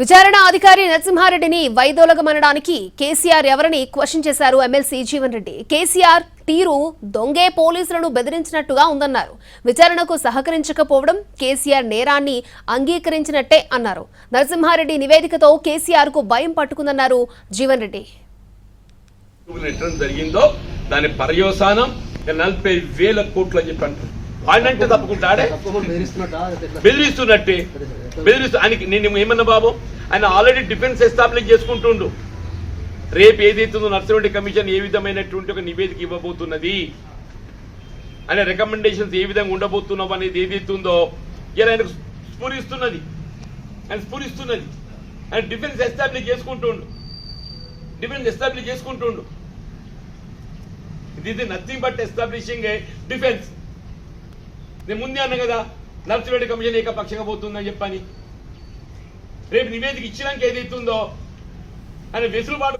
విచారణ అధికారి నరసింహారెడ్డిని వైదొలగమనడానికి కేసీఆర్ ఎవరని క్వశ్చన్ చేశారు ఎమ్మెల్సీ జీవన్ రెడ్డి. కేసీఆర్ తీరు దొంగే పోలీసులను బెదిరించినట్టుగా ఉందన్నారు. విచారణకు సహకరించకపోవడం కేసీఆర్ నేరాన్ని అంగీకరించినట్టే అన్నారు. నరసింహారెడ్డి నివేదికతో కేసీఆర్కు భయం పట్టుకుందన్నారు జీవన్ రెడ్డి. జరిగిందో దాని పర్యవసానం నలభై వేల కోట్లు అని చెప్పి అంటారు తప్పకుండా బెదిరిస్తున్నట్టా? బెదిరిస్తూ ఆయనకి నేను ఏమన్నా బాబు? ఆయన ఆల్రెడీ డిఫెన్స్ ఎస్టాబ్లిష్ చేసుకుంటుండు. రేపు ఏదైతుందో నర్సిరెడ్డి కమిషన్ ఏ విధమైనటువంటి ఒక నివేదిక ఇవ్వబోతున్నది? అనే రికమెండేషన్స్ ఏ విధంగా ఉండబోతున్నావు అనేది ఏదైతుందో ఇలా ఆయనకు స్ఫురిస్తున్నది. ఆయన స్ఫురిస్తున్నది. ఆయన డిఫెన్స్ ఎస్టాబ్లిష్ చేసుకుంటుండు. డిఫెన్స్ ఎస్టాబ్లిష్ చేసుకుంటుండు. ఇది nothing but establishing a defence నేను ముందే అన్నా కదా నర్సిరెడ్డి కమిషన్ ఏకపక్షంగా పోతుందని చెప్పని. రేపు నివేదిక ఇచ్చినాక ఏదైతుందో అనే వెసులుబాటు